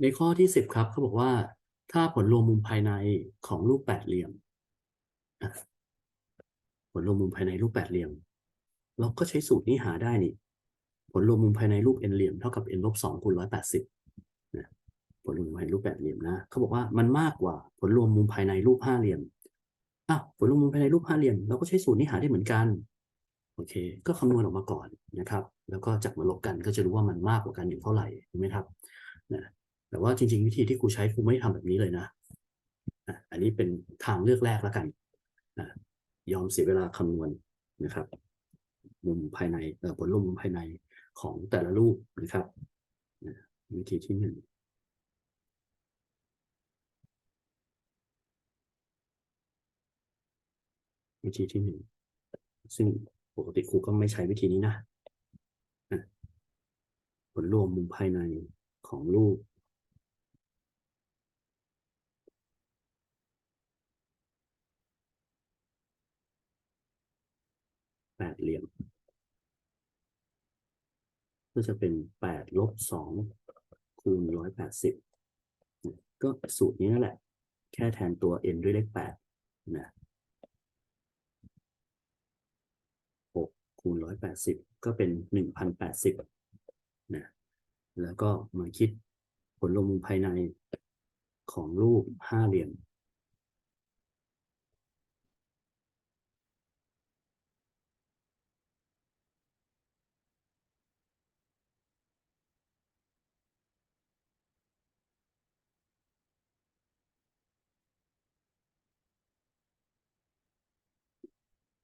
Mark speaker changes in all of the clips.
Speaker 1: ในข้อที่สิบครับเขาบอกว่า ถ้าผลรวมมุมภายในของรูปแปดเหลี่ยมผลรวมมุมภายในรูปแปดเหลี่ยม เราก็ใช้สูตรนี้หาได้นี่ ผลรวมมุมภายในรูป n เหลี่ยมเท่ากับ n ลบสองคูณร้อยแปดสิบผลรวมมุมภายในรูปแปดเหลี่ยมนะเขาบอกว่ามันมากกว่าผลรวมมุมภายในรูปห้าเหลี่ยมอ้าวผลรวมมุมภายในรูปห้าเหลี่ยมเราก็ใช้สูตรนี้หาได้เหมือนกันโอเค ก็คำนวณออกมาก่อนนะครับ แล้วก็จับมาลบกันก็จะรู้ว่ามันมากกว่ากันอยู่เท่าไหร่ถูกไหมครับนะ แต่ว่าจริง ๆ วิธีที่ครูใช้ครูไม่ทำแบบนี้เลยนะอันนี้เป็นทางเลือกแรกแล้วกันยอมเสียเวลาคำนวณนะครับมุมภายในเอ่อผลรวมมุมภายในของแต่ละรูปนะครับวิธีที่หนึ่งวิธีที่หนึ่งซึ่งปกติครูก็ไม่ใช้วิธีนี้นะอะผลรวมมุมภายในของรูป ดเหลี่ยม ก็จะเป็นแปดลบสองคูณร้อยแปดสิบก็สูตรนี้นั่นแหละ แค่แทนตัว n ด้วยเลขแปดนะหกคูณร้อยแปดสิบก็เป็นหนึ่งพันแปดสิบนะแล้วก็มาคิดผลรวมภายในของรูปห้าเหลี่ยม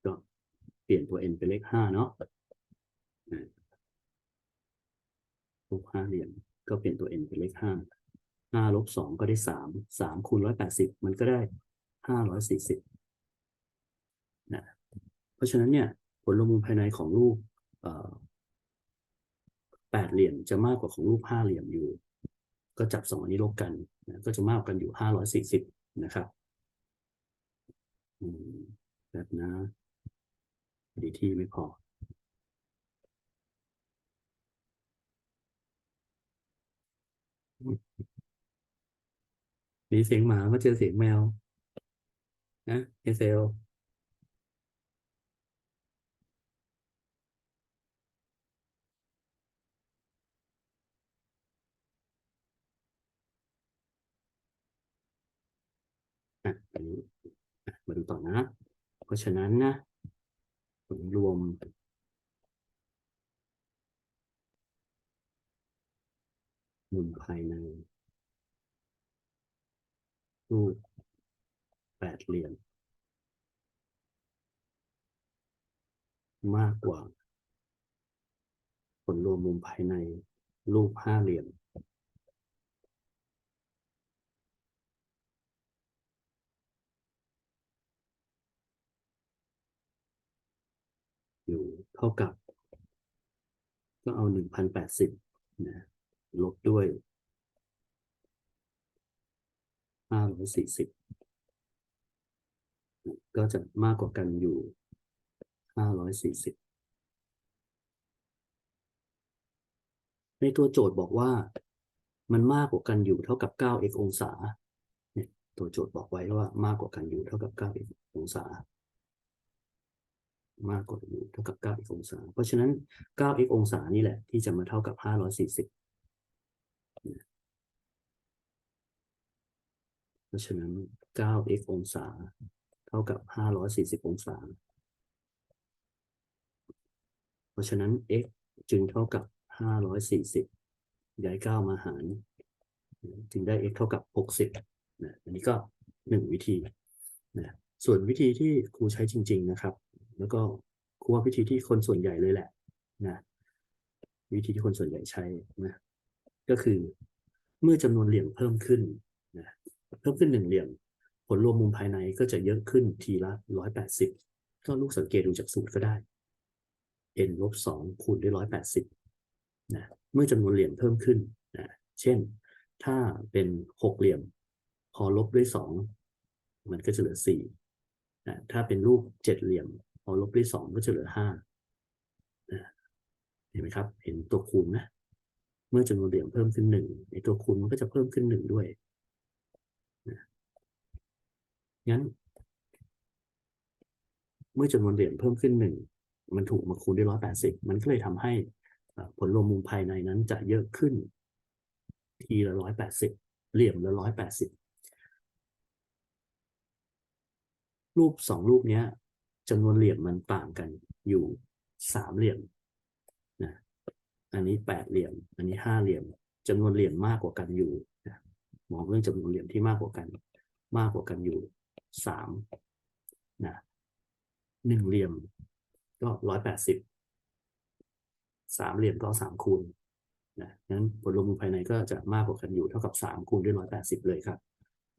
Speaker 1: ก็เปลี่ยนตัว n เป็นเลขห้าเนาะนะรูปห้าเหลี่ยมก็เปลี่ยนตัว n เป็นเลขห้าห้าลบสองก็ได้สามสามคูณร้อยแปดสิบมันก็ได้ห้าร้อยสี่สิบนะเพราะฉะนั้นเนี่ย ผลรวมมุมภายในของรูปเอ่อแปดเหลี่ยมจะมากกว่าของรูปห้าเหลี่ยมอยู่ ก็จับสองอันนี้ลบกันนะก็จะมากกว่ากันอยู่ห้าร้อยสี่สิบนะครับอืมแบบนะ ดีที่ไม่พอ มีเสียงหมามาเจอเสียงแมว นะเอเซลอะอันนี้อะมาดูต่อนะ เพราะฉะนั้นนะ ผลรวมมุมภายในรูปแปดเหลี่ยมมากกว่า ผลรวมมุมภายในรูปห้าเหลี่ยม อยู่เท่ากับก็เอาหนึ่งพันแปดสิบนะลบด้วยห้าร้อยสี่สิบก็จะมากกว่ากันอยู่ห้าร้อยสี่สิบในตัวโจทย์บอกว่ามันมากกว่ากันอยู่เท่ากับ 9x องศา เนี่ยตัวโจทย์บอกไว้ว่า มากกว่ากันอยู่เท่ากับ 9x องศา มากกว่าอยู่เท่ากับ 9x องศา เพราะฉะนั้น 9x องศานี่แหละ ที่จะมาเท่ากับ 540เพราะฉะนั้น 9x องศา เท่ากับ 540 องศา เพราะฉะนั้น x จึงเท่ากับ 540 ย้าย 9 มาหาร จึงได้ x เท่ากับ 60นะอันนี้ก็หนึ่งวิธีนะส่วนวิธีที่ครูใช้จริง ๆ นะครับ แล้วก็ครูว่าวิธีที่คนส่วนใหญ่เลยแหละนะวิธีที่คนส่วนใหญ่ใช้นะก็คือเมื่อจำนวนเหลี่ยมเพิ่มขึ้นนะเพิ่มขึ้นหนึ่งเหลี่ยม ผลรวมมุมภายในก็จะเยอะขึ้นทีละร้อยแปดสิบก็ลูกสังเกตดูจากสูตรก็ได้ n ลบสองคูณด้วยร้อยแปดสิบนะเมื่อจำนวนเหลี่ยมเพิ่มขึ้นนะเช่น ถ้าเป็นหกเหลี่ยม พอลบด้วยสองมันก็จะเหลือสี่นะถ้าเป็นรูปเจ็ดเหลี่ยม พอลบด้วยสองก็จะเหลือห้าเห็นไหมครับ เห็นตัวคูณนะเมื่อจำนวนเหลี่ยมเพิ่มขึ้นหนึ่งไอตัวคูณมันก็จะเพิ่มขึ้นหนึ่งด้วยงั้น เมื่อจำนวนเหลี่ยมเพิ่มขึ้นหนึ่งมันถูกมาคูณด้วยร้อยแปดสิบมันก็เลยทำให้ผลรวมมุมภายในนั้นจะเยอะขึ้น ทีละร้อยแปดสิบเหลี่ยมละร้อยแปดสิบรูปสองรูปเนี้ย จำนวนเหลี่ยมมันต่างกันอยู่สามเหลี่ยมนะอันนี้แปดเหลี่ยม อันนี้ห้าเหลี่ยมจำนวนเหลี่ยมมากกว่ากันอยู่นะมองเรื่องจำนวนเหลี่ยมที่มากกว่ากัน มากกว่ากันอยู่สามนะหนึ่งเหลี่ยมก็ร้อยแปดสิบสามเหลี่ยมก็สามคูณนะงั้นผลรวมมุมภายในก็จะมากกว่ากันอยู่เท่ากับสามคูณด้วยร้อยแปดสิบเลยครับ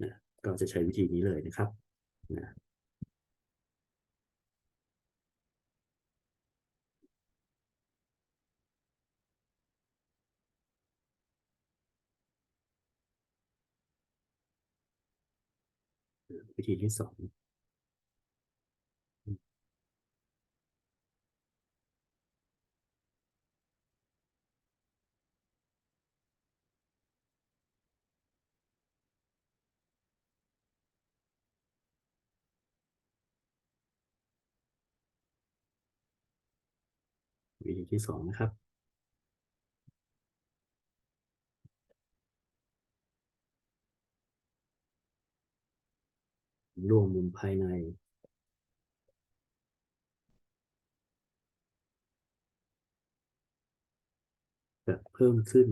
Speaker 1: นะก็จะใช้วิธีนี้เลยนะครับนะ วิธีที่สองวิธีที่สองนะครับ รวมมุมภายใน จะเพิ่มขึ้น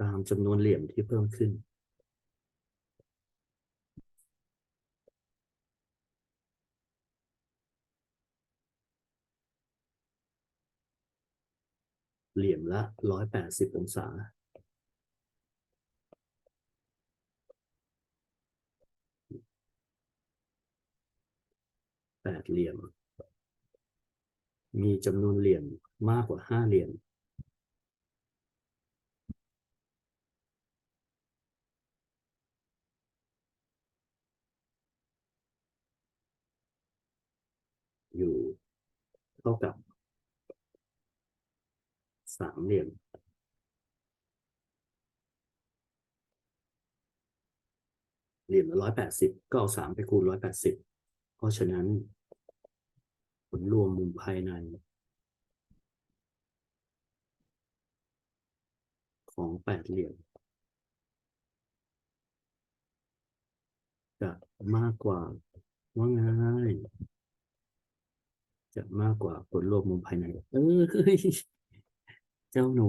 Speaker 1: ตามจำนวนเหลี่ยมที่เพิ่มขึ้น เหลี่ยมละร้อยแปดสิบองศา แปด เหลี่ยม มีจำนวนเหลี่ยมมากกว่าห้าเหลี่ยม อยู่เท่ากับสามเหลี่ยมเหลี่ยมละร้อยแปดสิบก็เอาสามไปคูณร้อยแปดสิบเพราะฉะนั้น ผลรวมมุมภายใน ของแปดเหลี่ยมจะมากกว่าว่าไงจะมากกว่าผลรวมมุมภายใน เออเฮ้ยเจ้าหนู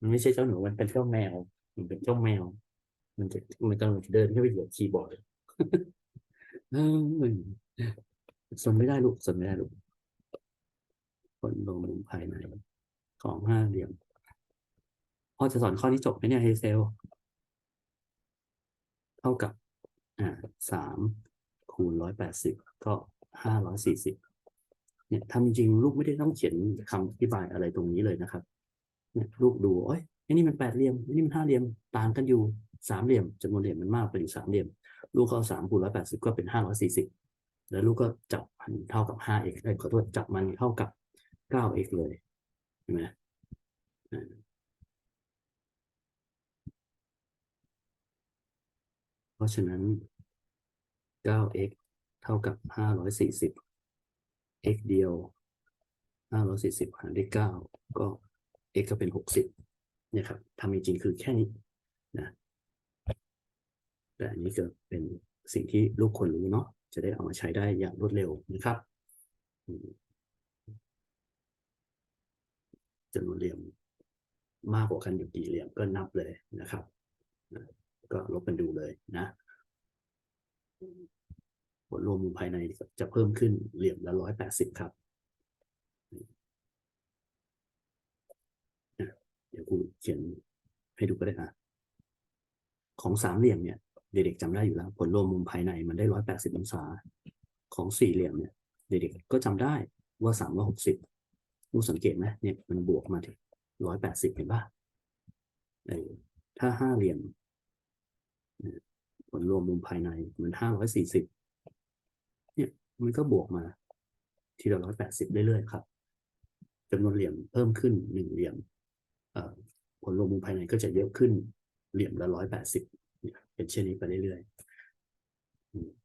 Speaker 1: มันไม่ใช่เจ้าหนูมันเป็นเจ้าแมว มันเป็นเจ้าแมว มันจะมันกำลังเดินเข้าไปเหยียบคีย์บอร์ดเออ สนไม่ได้ลูกสนไม่ได้ลูกผลรวมมุมภายในของห้าเหลี่ยมพอจะสอนข้อนี้จบไหมเนี่ยเฮเซล เท่ากับอ่าสามคูณร้อยแปดสิบก็ห้าร้อยสี่สิบเนี่ยทำจริงๆลูกไม่ได้ต้องเขียนคำอธิบายอะไรตรงนี้เลยนะครับ เนี่ยลูกดูโอ้ยไอ้นี่มันแปดเหลี่ยมไอ้นี่มันห้าเหลี่ยมต่างกันอยู่สามเหลี่ยมจำนวนเหลี่ยมมันมากกว่าอยู่สามเหลี่ยม ลูกก็เอาสามคูณร้อยแปดสิบก็เป็นห้าร้อยสี่สิบ แล้วลูกก็จับมันเท่ากับห้าเอ็กขอโทษจับมันเท่ากับเก้าเอกเลยเห็นไหมเพราะฉะนั้น 9x เท่ากับ 540 x เดียว 540 หารด้วย 9 ก็ x ก็เป็น 60เนี่ยครับทำจริงๆคือแค่นี้นะแต่อันนี้ก็เป็นสิ่งที่ลูกควรรู้เนาะ จะได้เอามาใช้ได้อย่างรวดเร็วนะครับจำนวนเหลี่ยมมากกว่ากันอยู่กี่เหลี่ยมก็นับเลยนะครับ ก็ลบกันดูเลยนะผลรวมมุมภายในจะเพิ่มขึ้นเหลี่ยมละร้อยแปดสิบครับ เดี๋ยวกูเขียนให้ดูก็ได้อะ ของสามเหลี่ยมเนี่ย เด็กๆจำได้อยู่แล้ว ผลรวมมุมภายในมันได้ร้อยแปดสิบองศา ของสี่เหลี่ยมเนี่ย เด็กๆก็จำได้ว่าสามร้อยหกสิบรู้สังเกตไหมเนี่ยมันบวกมาถึงร้อยแปดสิบเห็นป่ะเออถ้าห้าเหลี่ยมผลรวมมุมภายในมันห้าร้อยสี่สิบเนี่ยมันก็บวกมาทีละร้อยแปดสิบเรื่อยๆครับจำนวนเหลี่ยมเพิ่มขึ้นหนึ่งเหลี่ยมผลรวมมุมภายในก็จะเยอะขึ้นเหลี่ยมละร้อยแปดสิบ เป็นเช่นนี้ไปเรื่อยๆ